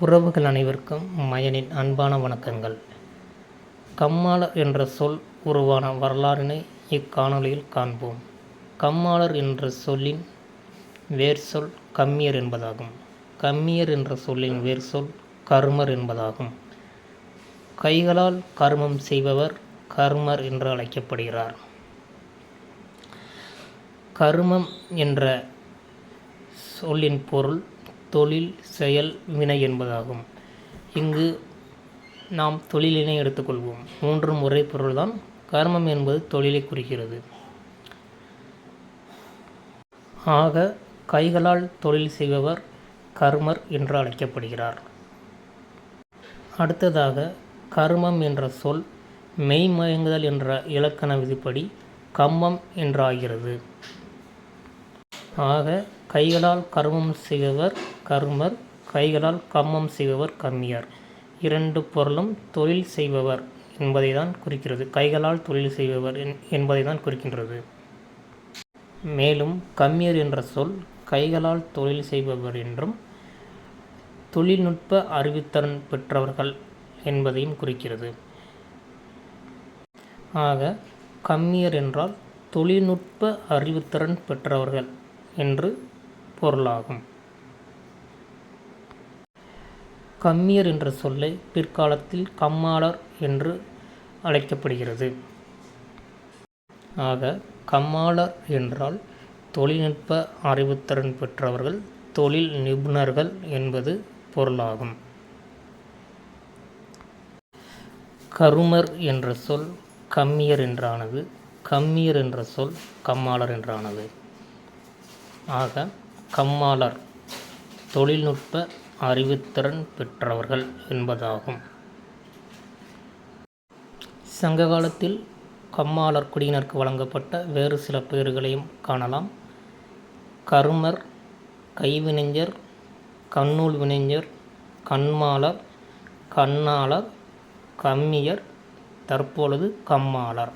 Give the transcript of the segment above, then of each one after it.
உறவுகள் அனைவருக்கும் மயனின் அன்பான வணக்கங்கள். கம்மாளர் என்ற சொல் உருவான வரலாறினை இக்காணொலியில் காண்போம். கம்மாளர் என்ற சொல்லின் வேர் சொல் கம்மியர் என்பதாகும். கம்மியர் என்ற சொல்லின் வேர் சொல் கர்மர் என்பதாகும். கைகளால் கருமம் செய்பவர் கர்மர் என்று அழைக்கப்படுகிறார். கருமம் என்ற சொல்லின் பொருள் தொழில் செயல் வினை என்பதாகும். இங்கு நாம் தொழிலினை எடுத்துக்கொள்வோம். மூன்று முறை பொருள்தான் கர்மம் என்பது தொழிலை குறிக்கிறது. ஆக கைகளால் தொழில் செய்பவர் கர்மர் என்று அழைக்கப்படுகிறார். அடுத்ததாக கர்மம் என்ற சொல் மெய்மயங்குதல் என்ற இலக்கண விதிப்படி கம்மம் என்றாகிறது. ஆக கைகளால் கர்மம் செய்பவர் கர்மர் கைகளால் கம்மம் செய்பவர் கம்மியர். இரண்டு பொருளும் தொழில் செய்பவர் என்பதை தான் குறிக்கிறது. கைகளால் தொழில் செய்பவர் என்பதை தான் குறிக்கின்றது. மேலும் கம்மியர் என்ற சொல் கைகளால் தொழில் செய்பவர் என்றும் தொழில்நுட்ப அறிவுத்திறன் பெற்றவர்கள் என்பதையும் குறிக்கிறது. ஆக கம்மியர் என்றால் தொழில்நுட்ப அறிவுத்திறன் பெற்றவர்கள் என்று பொருளாகும். கம்மியர் என்ற சொல்லை பிற்காலத்தில் கம்மாளர் என்று அழைக்கப்படுகிறது. ஆக கம்மாளர் என்றால் தொழில்நுட்ப அறிவுத்திறன் பெற்றவர்கள் தொழில் நிபுணர்கள் என்பது பொருளாகும். கருமர் என்ற சொல் கம்மியர் என்றானது கம்மியர் என்ற சொல் கம்மாளர் என்றானது. ஆக கம்மாளர் தொழில்நுட்ப அறிவுத்திறன் பெற்றவர்கள் என்பதாகும். சங்க காலத்தில் கம்மாளர் குடியினருக்கு வழங்கப்பட்ட வேறு சில பெயர்களையும் காணலாம். கருமர் கைவினைஞர் கண்ணூல் வினைஞர் கண்மாளர் கண்ணாளர் கம்மியர் தற்பொழுது கம்மாளர்.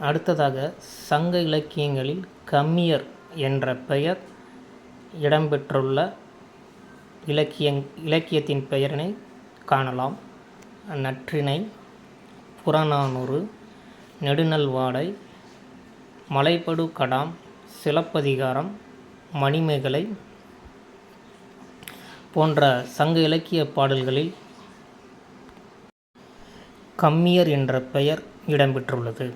அடுத்ததாக சங்க இலக்கியங்களில் கம்மியர் என்ற பெயர் இடம்பெற்றுள்ள இலக்கியங் இலக்கியத்தின் பெயரினை காணலாம். நற்றிணை புறநானூறு நெடுநல்வாடை மலைபடு கடாம் சிலப்பதிகாரம் மணிமேகலை போன்ற சங்க இலக்கிய பாடல்களில் கம்மியர் என்ற பெயர் இடம்பெற்றுள்ளது.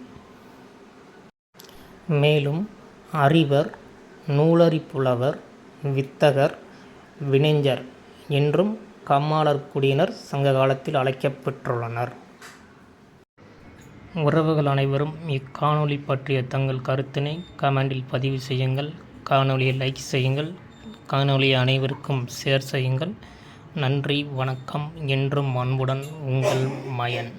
மேலும் அறிவர் நூலறிப்புலவர் வித்தகர் வினைஞர் என்றும் கம்மாளர் குடியினர் சங்க காலத்தில் அழைக்கப்பெற்றுள்ளனர். உறவுகள் அனைவரும் இக்காணொளி பற்றிய தங்கள் கருத்தினை கமெண்டில் பதிவு செய்யுங்கள். காணொளியை லைக் செய்யுங்கள். காணொளியை அனைவருக்கும் ஷேர் செய்யுங்கள். நன்றி வணக்கம் என்றும் அன்புடன் உங்கள் மயன்.